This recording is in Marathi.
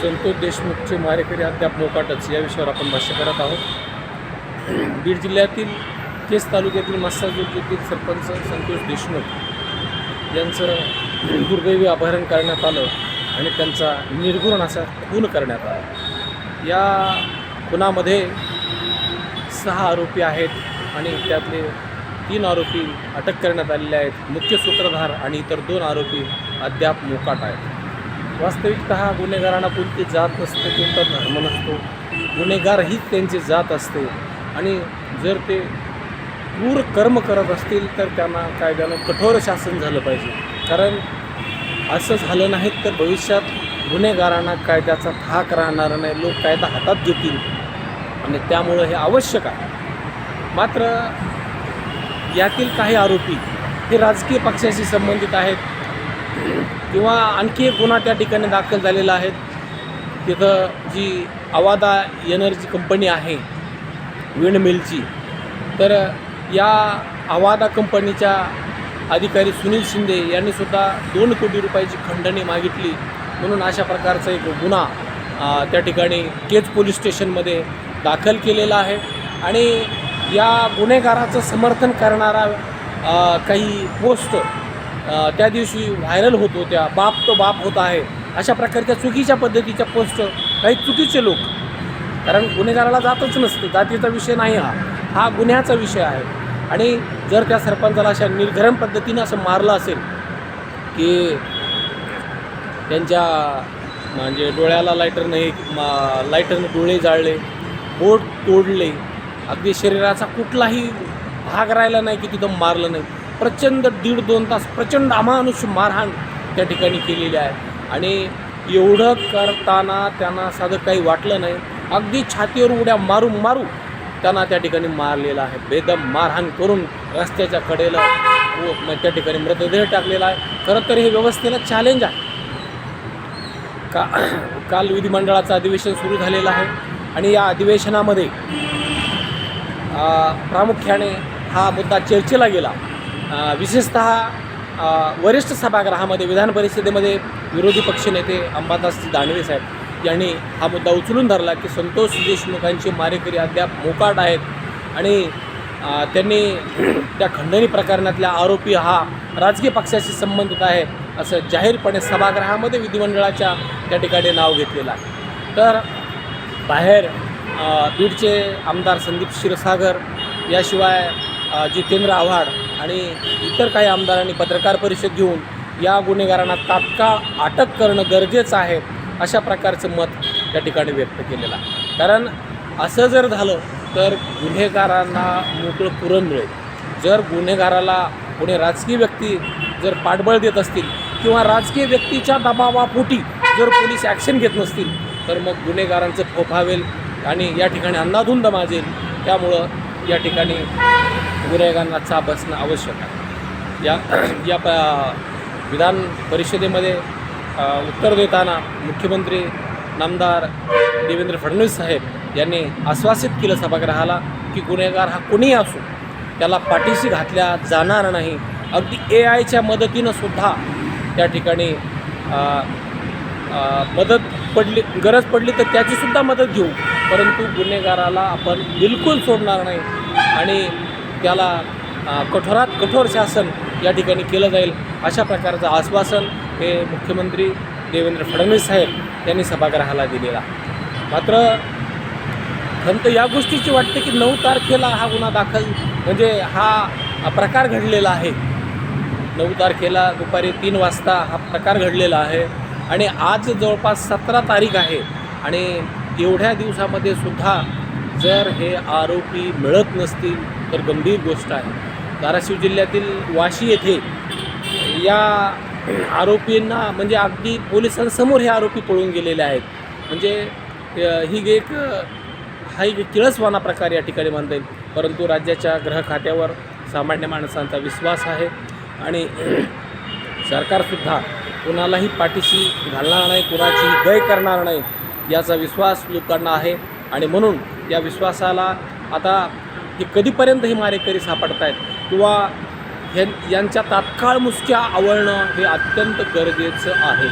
संतोष देशमुखचे मारेकरी अद्याप मोकाटच या विषयावर आपण भाष्य करत आहोत. बीड जिल्ह्यातील केस तालुक्यातील मस्साजूर येथील सरपंच संतोष देशमुख यांचं दुर्दैवी अपहरण करण्यात आलं आणि त्यांचा निर्घुण असा खून करण्यात आला. या खुनामध्ये सहा आरोपी आहेत आणि त्यातले तीन आरोपी अटक करण्यात आलेले आहेत. मुख्य सूत्रधार आणि इतर दोन आरोपी अद्याप मोकाट आहेत. वास्तविकतः गुन्हेगारांना कोणती जात नसते कोणता धर्म नसतो. गुन्हेगार हीच त्यांची जात असते. आणि जर ते क्रूर कर्म करत असतील तर त्यांना कायद्यानं कठोर शासन झालं पाहिजे. कारण असं झालं नाही तर भविष्यात गुन्हेगारांना कायद्याचा थाक राहणार नाही. लोक कायदा हातात घेतील. आणि त्यामुळं हे आवश्यक आहे. मात्र यातील काही आरोपी हे राजकीय पक्षाशी संबंधित आहेत. किंवा आणखी एक गुन्हा त्या ठिकाणी दाखल झालेला आहे. तिथं जी अवादा एनर्जी कंपनी आहे विंड मिलची तर या अवादा कंपनीच्या अधिकारी सुनील शिंदे यांनी सुद्धा दोन कोटी रुपयाची खंडणी मागितली. म्हणून अशा प्रकारचा एक गुन्हा त्या ठिकाणी केज पोलीस स्टेशनमध्ये दाखल केलेला आहे. आणि या गुन्हेगाराचं समर्थन करणारा काही पोस्ट त्या दिवशी व्हायरल होत होत्या बाप तो बाप होत आहे. अशा प्रकारच्या चुकीच्या पद्धतीच्या पोस्ट काही चुकीचे लोक. कारण गुन्हेगाराला जातच नसते. जातीचा विषय नाही हा. हा गुन्ह्याचा विषय आहे. आणि जर त्या सरपंचाला अशा निर्घरम पद्धतीनं असं मारलं असेल की त्यांच्या म्हणजे डोळ्याला लायटर नाही मा लायटरनं डोळे जाळले बोट तोडले अगदी शरीराचा कुठलाही भाग राहिला नाही की तिथं मारलं नाही. प्रचंड दीड दोन तास प्रचंड अमानुष मारहाण त्या ठिकाणी केलेली आहे. आणि एवढं करताना त्यांना साधं काही वाटलं नाही. अगदी छातीवर उड्या मारू मारू त्यांना त्या ठिकाणी मारलेला आहे. बेदम मारहाण करून रस्त्याच्या कडेला व त्या ठिकाणी मृतदेह टाकलेला आहे. खरं तर हे व्यवस्थेला चॅलेंज आहे. का काल विधिमंडळाचं अधिवेशन सुरू झालेलं आहे. आणि या अधिवेशनामध्ये प्रामुख्याने हा मुद्दा चर्चेला गेला. विशेषत वरिष्ठ सभागृहामध्ये विधान परिषदेमध्ये विरोधी पक्षनेते अंबादास दानवे साहेब यांनी हा मुद्दा उचलून धरला की संतोष देशमुखांची मारेकरी अद्याप मोकाट आहेत आणि त्यांनी त्या खंडणी प्रकरणातल्या आरोपी हा राजकीय पक्षाशी संबंधित आहे असं जाहीरपणे सभागृहामध्ये विधिमंडळाच्या त्या ठिकाणी नाव घेतलेलं आहे. तर बाहेर बीडचे आमदार संदीप क्षीरसागर याशिवाय जितेंद्र आव्हाड आणि इतर काही आमदारांनी पत्रकार परिषद घेऊन या गुन्हेगारांना तात्काळ अटक करणं गरजेचं आहे अशा प्रकारचं मत त्या ठिकाणी व्यक्त केलेलं आहे. कारण असं जर झालं तर गुन्हेगारांना मोकळं पुरण मिळेल. जर गुन्हेगाराला कोणी राजकीय व्यक्ती जर पाठबळ देत असतील किंवा राजकीय व्यक्तीच्या दबावापोटी जर पोलीस ॲक्शन घेत नसतील तर मग गुन्हेगारांचं फोफावेल आणि या ठिकाणी अंधाधुंद माजेल. त्यामुळं या ठिकाणी गुन्हेगारांना चाप बसणं आवश्यक आहे. या या प विधान परिषदेमध्ये उत्तर देताना मुख्यमंत्री नामदार देवेंद्र फडणवीस साहेब यांनी आश्वासित केलं सभागृहाला की गुन्हेगार हा कोणीही असो त्याला पाठीशी घातल्या जाणार नाही. अगदी ए आयच्या मदतीनं सुद्धा त्या ठिकाणी मदत पडली गरज पडली तर त्याचीसुद्धा मदत घेऊ. परंतु गुन्हेगाराला आपण बिलकुल सोडणार नाही. आणि त्याला कठोरात कठोर शासन या ठिकाणी केलं जाईल अशा प्रकारचं आश्वासन हे मुख्यमंत्री देवेंद्र फडणवीस साहेब यांनी सभागृहाला दिलेला. मात्र खंत या गोष्टीची वाटते की नऊ तारखेला हा गुन्हा दाखल म्हणजे हा प्रकार घडलेला आहे. नऊ तारखेला दुपारी तीन वाजता हा प्रकार घडलेला आहे आणि आज जवळपास सतरा तारीख आहे आणि एवढ्या दिवसामध्ये सुद्धा जर हे आरोपी मिळत नसतील तर गंभीर गोष्ट आहे. धाराशिव जिल्ह्यातील वाशी येथे या आरोपींना म्हणजे अगदी पोलिसांसमोर हे आरोपी पळून गेलेले आहेत. म्हणजे ही एक हा एक किळसवाना प्रकार या ठिकाणी मानता येईल. परंतु राज्याच्या ग्रह खात्यावर सामान्य माणसांचा विश्वास आहे आणि सरकारसुद्धा कुणालाही पाठीशी घालणार नाही कुणाचीही गय करणार नाही याचा विश्वास लोकांना आहे. आणि म्हणून या विश्वासाला आता हे कधीपर्यंत हे मारेकरी सापडत आहेत किंवा हे यांच्या तात्काळ मुसक्या आवळणं हे अत्यंत गरजेचं आहे?